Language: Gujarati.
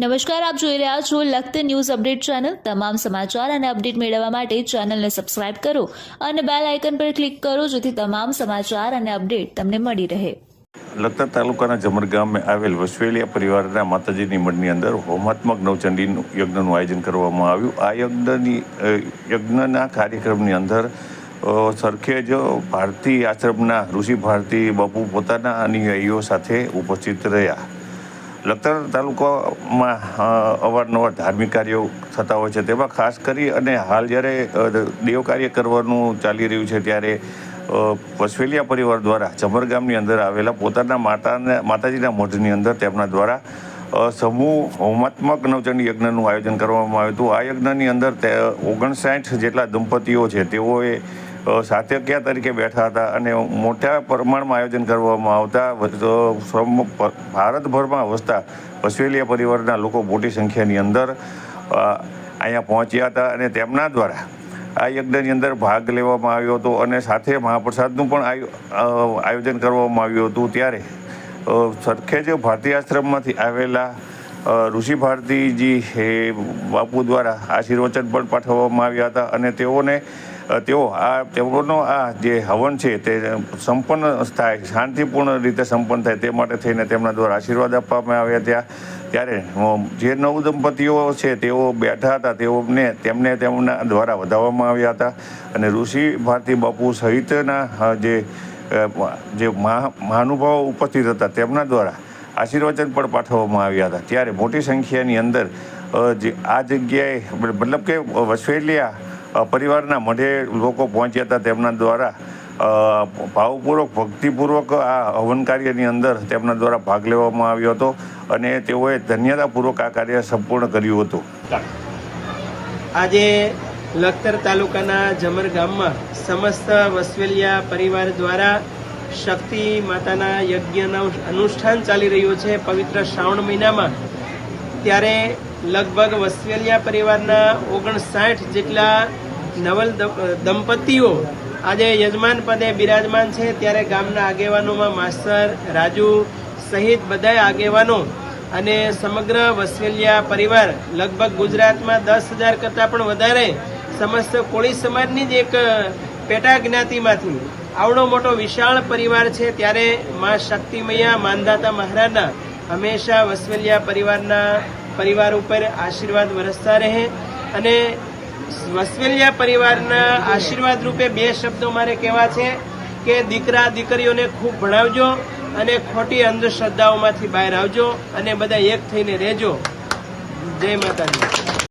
નમસ્કાર, આપ જોઈ રહ્યા છો લખત ન્યૂઝ અપડેટ ચેનલ. તમામ સમાચાર અને અપડેટ મેળવવા માટે ચેનલને સબસ્ક્રાઇબ કરો અને બેલ આઇકન પર ક્લિક કરો જેથી તમામ સમાચાર અને અપડેટ તમને મળી રહે. લખતર તાલુકાના જમર ગામે આવેલ વસવેલિયા પરિવારના માતાજીની મંડની અંદર હોમાત્મક નવચંડીનું યજ્ઞનું આયોજન કરવામાં આવ્યું. આ યજ્ઞની યજ્ઞના કાર્યક્રમની અંદર સરખેજ ભારતી આશ્રમના ઋષિ ભારતી બાપુ પોતાના અનુયાયીઓ સાથે ઉપસ્થિત રહ્યા. લખતર તાલુકામાં અવારનવાર ધાર્મિક કાર્યો થતા હોય છે. તેમાં ખાસ કરી અને હાલ જ્યારે દેવ કાર્ય કરવાનું ચાલી રહ્યું છે ત્યારે અ, પરિવાર દ્વારા જમર ગામની અંદર આવેલા પોતાના માતાને માતાજીના મઢની અંદર તેમના દ્વારા સમૂહ હોમાત્મક નવચંડી યજ્ઞનું આયોજન કરવામાં આવ્યું હતું. આ યજ્ઞની અંદર તે ઓગણસાઠ જેટલા દંપતીઓ છે. તેઓએ અ, સાતત્યા તરીકે બેઠા હતા? અને મોટા પ્રમાણમાં આયોજન કરવામાં આવતા ભારતભરમાં વસતા વસવેલિયા પરિવારના લોકો મોટી સંખ્યાની અંદર અહીંયા પહોંચ્યા હતા અને તેમના દ્વારા આ યજ્ઞની અંદર ભાગ લેવામાં આવ્યો હતો અને સાથે મહાપ્રસાદનું પણ આયોજન કરવામાં આવ્યું હતું. ત્યારે સરખેજ ભારતીય આશ્રમમાંથી આવેલા ઋષિ ભારતીજી એ બાપુ દ્વારા આશીર્વચન પણ પાઠવવામાં આવ્યા હતા અને તેઓને તેઓ આ તેઓનો આ જે હવન છે તે સંપન્ન થાય, શાંતિપૂર્ણ રીતે સંપન્ન થાય તે માટે થઈને તેમના દ્વારા આશીર્વાદ આપવામાં આવ્યા ત્યાં. ત્યારે જે નવ દંપતીઓ છે તેઓ બેઠા હતા, તેઓને, તેમને તેમના દ્વારા વધાવવામાં આવ્યા હતા. અને ઋષિ ભારતી બાપુ સહિતના જે જે મહા, મહાનુભાવો ઉપસ્થિત હતા તેમના દ્વારા આશીર્વચન પણ પાઠવવામાં આવ્યા હતા. ત્યારે મોટી સંખ્યાની અંદર આ જગ્યાએ, મતલબ કે વસવેલિયા પરિવારના મઢે લોકો પહોંચ્યા હતા તેમના દ્વારા. ભાવપૂર્વક, ભક્તિપૂર્વક આ હવન કાર્યની અંદર તેમના દ્વારા ભાગ લેવામાં આવ્યો હતો અને તેઓએ ધન્યતાપૂર્વક આ કાર્ય સંપૂર્ણ કર્યું હતું. આજે લખતર તાલુકાના જમર ગામમાં સમસ્ત વસવેલિયા પરિવાર દ્વારા શક્તિ માતાના યજ્ઞનું અનુષ્ઠાન ચાલી રહ્યું છે. પવિત્ર શ્રાવણ મહિનામાં ત્યારે લગભગ વસવેલિયા પરિવારના ઓગણસાઠ જેટલા નવલ દંપતીઓ આજે યજમાન પદે બિરાજમાન છે. ત્યારે ગામના આગેવાનોમાં માસ્તર રાજુ સહિત બધા આગેવાનો અને સમગ્ર વસવેલિયા પરિવાર લગભગ ગુજરાતમાં દસ હજાર કરતાં પણ વધારે સમસ્ત કોળી સમાજની જ એક પેટા જ્ઞાતિમાંથી આવડો મોટો વિશાળ પરિવાર છે, ત્યારે મા શક્તિમૈયા, માનદાતા મહારાજના હંમેશા વસવેલિયા પરિવારના પરિવાર ઉપર આશીર્વાદ વરસતા રહે અને વસવેલિયા પરિવારના આશીર્વાદ રૂપે બે શબ્દો મારે કહેવા છે કે દીકરા દીકરીઓને ખૂબ ભણાવજો અને ખોટી અંધશ્રદ્ધાઓમાંથી બહાર આવજો અને બધા એક થઈને રહેજો. જય માતાજી.